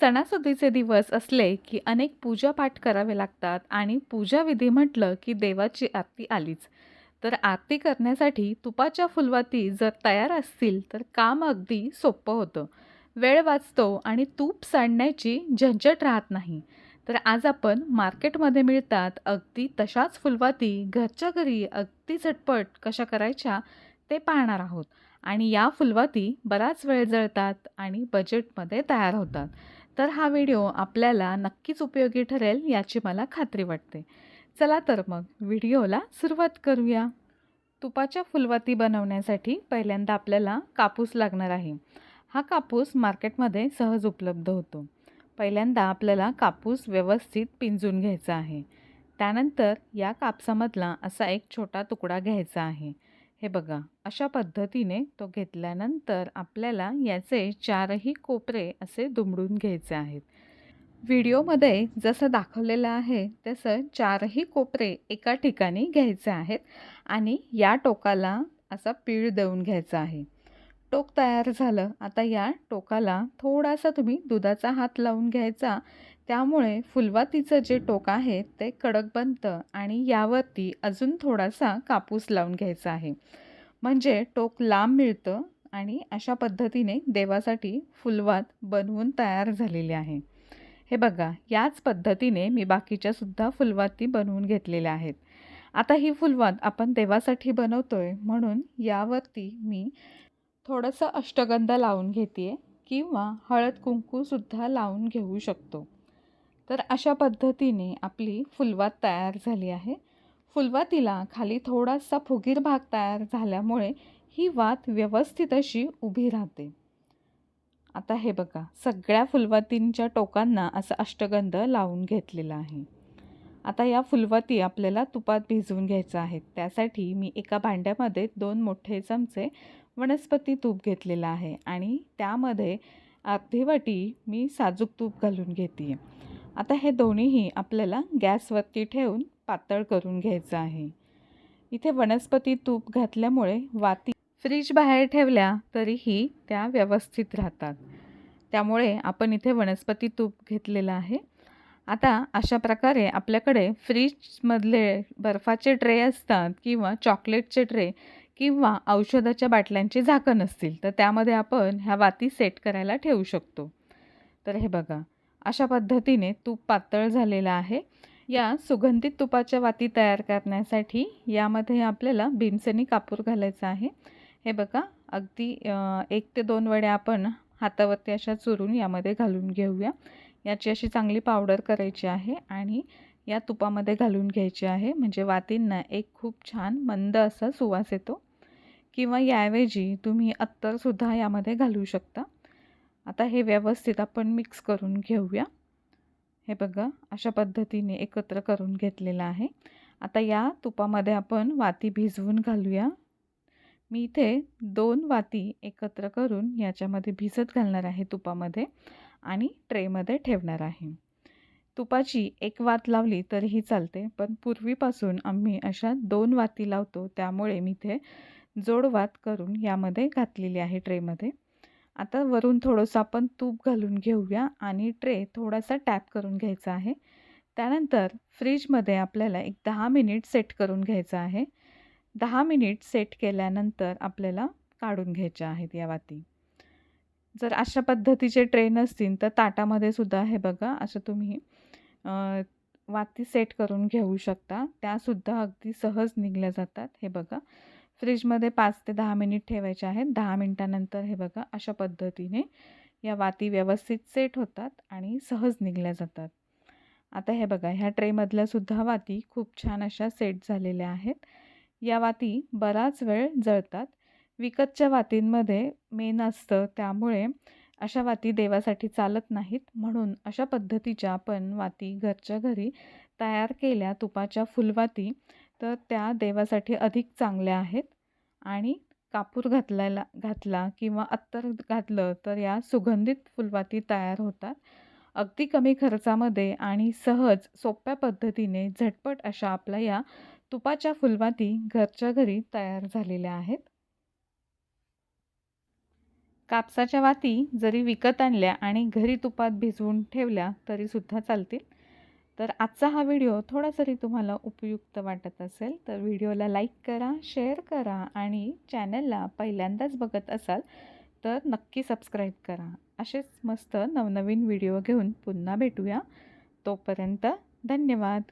सणासुदीचे दिवस असले की अनेक पूजापाठ करावे लागतात आणि पूजाविधी म्हटलं की देवाची आरती आलीच. तर आरती करण्यासाठी तुपाच्या फुलवाती जर तयार असतील तर काम अगदी सोपं होतं. वेळ वाचतो आणि तूप सांडण्याची झंझट राहत नाही. तर आज आपण मार्केटमध्ये मिळतात अगदी तशाच फुलवाती घरच्या घरी अगदी झटपट कशा करायच्या ते पाहणार आहोत. आणि या फुलवाती बराच वेळ जळतात आणि बजेटमध्ये तयार होतात. तर हा व्हिडिओ आपल्याला नक्कीच उपयोगी ठरेल याची मला खात्री वाटते. चला तर मग व्हिडिओला सुरुवात करूया. तुपाच्या फुलवाती बनवण्यासाठी पहिल्यांदा आपल्याला कापूस लागणार आहे. हा कापूस मार्केटमध्ये सहज उपलब्ध होतो. पहिल्यांदा आपल्याला कापूस व्यवस्थित पिंजून घ्यायचा आहे. त्यानंतर या कापसामधला असा एक छोटा तुकडा घ्यायचा आहे. हे बघा अशा पद्धतीने तो घेतल्यानंतर आपल्याला याचे चारही कोपरे असे दुमडून घ्यायचे आहेत. व्हिडिओमध्ये जसं दाखवलेलं आहे तसं चारही कोपरे एका ठिकाणी घ्यायचे आहेत आणि या टोकाला असा पीळ देऊन घ्यायचा आहे. टोक तयार झालं. आता या टोकाला थोडासा तुम्ही दुधाचा हात लावून घ्यायचा. त्यामुळे फुलवातीचं जे टोक आहे ते कडक बनतं आणि यावरती अजून थोडासा कापूस लावून घ्यायचा आहे. म्हणजे टोक लांब मिळतं आणि अशा पद्धतीने देवासाठी फुलवात बनवून तयार झालेली आहे. हे बघा याच पद्धतीने मी बाकीच्यासुद्धा फुलवाती बनवून घेतलेल्या आहेत. आता ही फुलवात आपण देवासाठी बनवतो आहे म्हणून यावरती मी थोडंसं अष्टगंध लावून घेते किंवा हळद कुंकूसुद्धा लावून घेऊ शकतो. तर अशा पद्धतीने आपली फुलवात तयार झाली आहे. फुलवातीला खाली थोडासा फुगीर भाग तयार झाल्यामुळे ही वात व्यवस्थित अशी उभी राहते. आता हे बघा सगळ्या फुलवातींच्या टोकांना असं अष्टगंध लावून घेतलेलं आहे. आता या फुलवाती आपल्याला तुपात भिजवून घ्यायचं आहे. त्यासाठी मी एका भांड्यामध्ये दोन मोठे चमचे वनस्पती तूप घेतलेलं आहे आणि त्यामध्ये अर्धी वाटी मी साजूक तूप घालून घेते आता हे दोन्हीही आपल्याला गॅसवरती ठेवून पातळ करून घ्यायचं आहे. इथे वनस्पती तूप घातल्यामुळे वाती फ्रीज बाहेर ठेवल्या तरीही त्या व्यवस्थित राहतात. त्यामुळे आपण इथे वनस्पती तूप घेतलेलं आहे. आता अशा प्रकारे आपल्याकडे फ्रीजमधले बर्फाचे ट्रे असतात किंवा चॉकलेटचे ट्रे किंवा औषधाच्या बाटल्यांचे झाकण असतील तर त्यामध्ये आपण ह्या वाती सेट करायला ठेवू शकतो. तर हे बघा अशा पद्धतीने तूप पातळ झालेलं आहे. या सुगंधित तुपाच्या वाती तयार करण्यासाठी यामध्ये आपल्याला भीमसेनी कापूर घालायचा आहे. हे बघा अगदी एक ते दोन वड्या आपण हातावरती अशा चुरून यामध्ये घालून घेऊया. याची अशी चांगली पावडर करायची आहे आणि या तुपामध्ये घालून घ्यायची आहे. म्हणजे वातींना एक खूप छान मंद असा सुवास येतो. किंवा याऐवजी तुम्ही अत्तरसुद्धा यामध्ये घालू शकता. आता हे व्यवस्थित आपण मिक्स करून घेऊया. हे बघा अशा पद्धतीने एकत्र करून घेतलेलं आहे. आता या तुपामध्ये आपण वाती भिजवून घालूया. मी इथे दोन वाती एकत्र करून याच्यामध्ये भिजत घालणार आहे तुपामध्ये आणि ट्रेमध्ये ठेवणार आहे. तुपाची एक वात लावली तरीही चालते पण पूर्वीपासून आम्ही अशा दोन वाती लावतो त्यामुळे मी इथे जोडवात करून यामध्ये घातलेली आहे ट्रेमध्ये. आता वरून थोडंसं आपण तूप घालून घेऊया आणि ट्रे थोडासा टॅप करून घ्यायचा आहे. त्यानंतर फ्रीजमध्ये आपल्याला एक दहा मिनिट सेट करून घ्यायचं आहे. दहा मिनिट सेट केल्यानंतर आपल्याला काढून घ्यायच्या आहेत या वाती. जर अशा पद्धतीचे ट्रे नसतील तर ताटामध्ये सुद्धा हे बघा असं तुम्ही वाती सेट करून घेऊ शकता. त्यासुद्धा अगदी सहज निघल्या जातात. हे बघा. फ्रीजमध्ये पाच ते दहा मिनिट ठेवायचे आहेत. दहा मिनटानंतर हे बघा अशा पद्धतीने या वाती व्यवस्थित सेट होतात आणि सहज निघल्या जातात. आता हे बघा ह्या ट्रेमधल्यासुद्धा वाती खूप छान अशा सेट झालेल्या आहेत. या वाती बराच वेळ जळतात. विकतच्या वातींमध्ये मेन असतं त्यामुळे अशा वाती देवासाठी चालत नाहीत. म्हणून अशा पद्धतीच्या आपण वाती घरच्या घरी तयार केल्या तुपाच्या फुलवाती तर त्या देवासाठी अधिक चांगल्या आहेत. आणि कापूर घातलेला घातला किंवा अत्तर घातलं तर या सुगंधित फुलवाती तयार होतात. अगदी कमी खर्चामध्ये आणि सहज सोप्या पद्धतीने झटपट अशा आपल्या या तुपाच्या फुलवाती घरच्या घरी तयार झालेल्या आहेत. कापसाच्या वाती जरी विकत आणल्या आणि घरी तुपात भिजवून ठेवल्या तरीसुद्धा चालतील. तर आजचा हा व्हिडिओ थोडा जरी तुम्हाला उपयुक्त वाटत असेल तर व्हिडिओला लाईक करा शेअर करा आणि चॅनलला पहिल्यांदाच बघत असाल तर नक्की सबस्क्राईब करा. असेच मस्त नवनवीन व्हिडिओ घेऊन पुन्हा भेटूया. तोपर्यंत धन्यवाद.